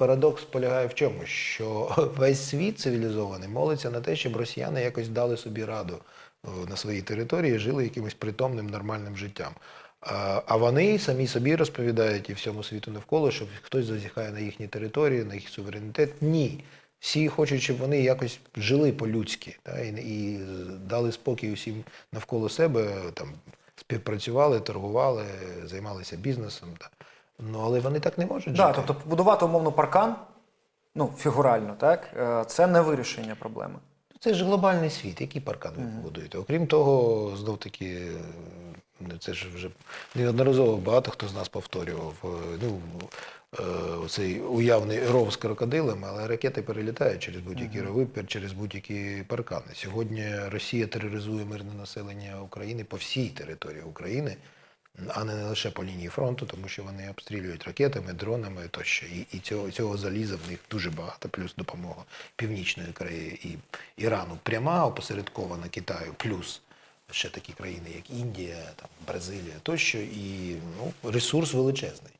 парадокс полягає в чому? Що весь світ цивілізований молиться на те, щоб росіяни якось дали собі раду е, на своїй території, жили якимось притомним нормальним життям. А вони самі собі розповідають і всьому світу навколо, що хтось зазіхає на їхні території, на їх суверенітет. Ні. Всі хочуть, щоб вони якось жили по-людськи і, і дали спокій усім навколо себе, там, співпрацювали, торгували, займалися бізнесом. Та. Ну, але вони так не можуть Да, жити. тобто побудувати умовно паркан, ну, фігурально, так, е, це не вирішення проблеми. Це ж глобальний світ, який паркан ви побудуєте. Окрім того, знов таки, е, це ж вже неодноразово багато хто з нас повторював. е, Ну, цей уявний ров з крокодилами, але ракети перелітають через будь-які рови, через будь-які паркани. Сьогодні Росія тероризує мирне населення України по всій території України, а не лише по лінії фронту, тому що вони обстрілюють ракетами, дронами тощо. І, і цього, цього заліза в них дуже багато, плюс допомога Північної Кореї і Ірану пряма, опосередкована Китаю, плюс ще такі країни, як Індія, там, Бразилія тощо, і ну, ресурс величезний.